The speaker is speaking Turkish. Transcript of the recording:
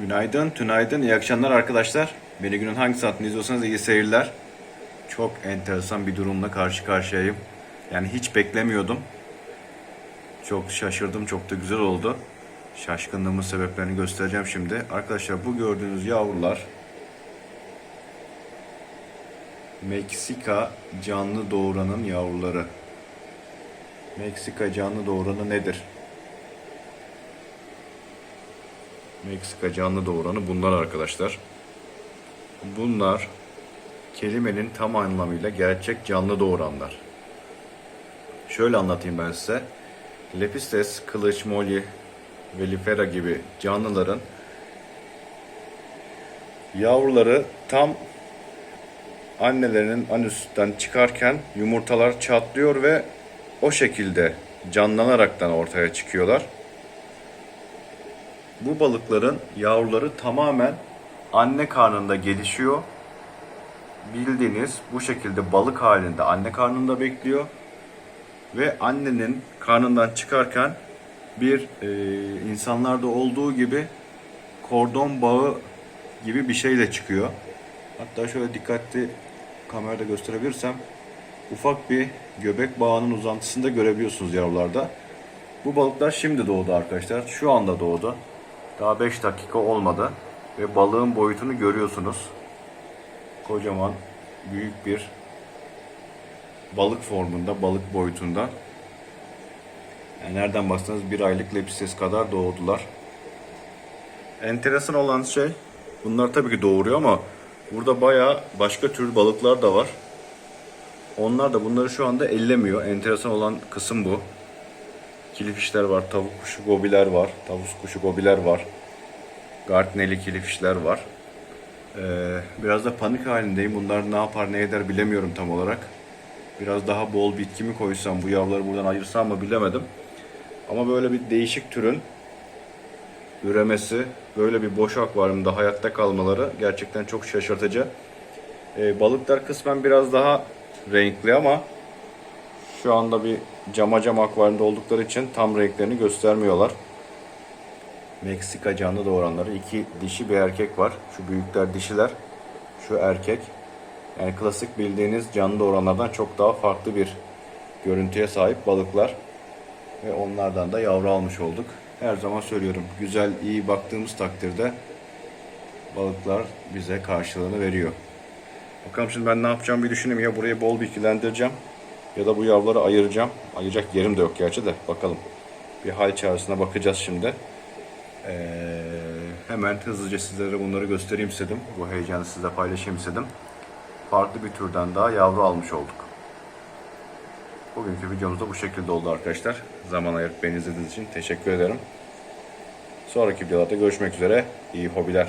Günaydın, tünaydın, iyi akşamlar arkadaşlar. Beni günün hangi saatinde izliyorsanız iyi seyirler. Çok enteresan bir durumla karşı karşıyayım. Yani hiç beklemiyordum. Çok şaşırdım, çok da güzel oldu. Şaşkınlığımın sebeplerini göstereceğim şimdi. Arkadaşlar bu gördüğünüz yavrular Meksika canlı doğuranın yavruları. Meksika canlı doğuranı nedir? Meksika canlı doğuranı bunlar arkadaşlar. Bunlar kelimenin tam anlamıyla gerçek canlı doğuranlar. Şöyle anlatayım ben size. Lepistes, kılıç, molly ve gibi canlıların yavruları tam annelerinin anüsten çıkarken yumurtalar çatlıyor ve o şekilde canlanaraktan ortaya çıkıyorlar. Bu balıkların yavruları tamamen anne karnında gelişiyor. Bildiğiniz bu şekilde balık halinde anne karnında bekliyor. Ve annenin karnından çıkarken bir e, insanlarda olduğu gibi kordon bağı gibi bir şeyle çıkıyor. Hatta şöyle dikkatli kamerada gösterebilirsem ufak bir göbek bağının uzantısında görebiliyorsunuz yavrularda. Bu balıklar şimdi doğdu arkadaşlar. Şu anda doğdu. Daha 5 dakika olmadı. Ve balığın boyutunu görüyorsunuz. Kocaman büyük bir balık formunda, balık boyutunda. Yani nereden baksanız bir aylık lepistes kadar doğdular. Enteresan olan şey, bunlar tabii ki doğuruyor ama burada bayağı başka tür balıklar da var. Onlar da bunları şu anda ellemiyor. Enteresan olan kısım bu. Kilifişler var, tavuk kuşu gobiler var, tavus kuşu gobiler var. Gartneli kilifişler var. Ee, biraz da panik halindeyim. Bunlar ne yapar ne eder bilemiyorum tam olarak. Biraz daha bol bitki mi koysam, bu yavruları buradan ayırsam mı bilemedim. Ama böyle bir değişik türün üremesi, böyle bir boş akvaryumda hayatta kalmaları gerçekten çok şaşırtıcı. Ee, balıklar kısmen biraz daha renkli ama şu anda bir cama cam akvaryumda oldukları için tam renklerini göstermiyorlar. Meksika canlı doğuranları iki dişi bir erkek var. Şu büyükler dişiler, şu erkek. Yani klasik bildiğiniz canlı doğuranlardan çok daha farklı bir görüntüye sahip balıklar. Ve onlardan da yavru almış olduk. Her zaman söylüyorum güzel iyi baktığımız takdirde balıklar bize karşılığını veriyor. Bakalım şimdi ben ne yapacağım bir düşüneyim. Ya burayı bol bilgilendireceğim ya da bu yavruları ayıracağım. Ayıracak yerim de yok gerçi de bakalım. Bir hal çaresine bakacağız şimdi. Ee, hemen hızlıca sizlere bunları göstereyim istedim. Bu heyecanı sizle paylaşayım istedim. Farklı bir türden daha yavru almış olduk. Bugünkü videomuz da bu şekilde oldu arkadaşlar. Zaman ayırıp beni izlediğiniz için teşekkür ederim. Sonraki videolarda görüşmek üzere. İyi hobiler.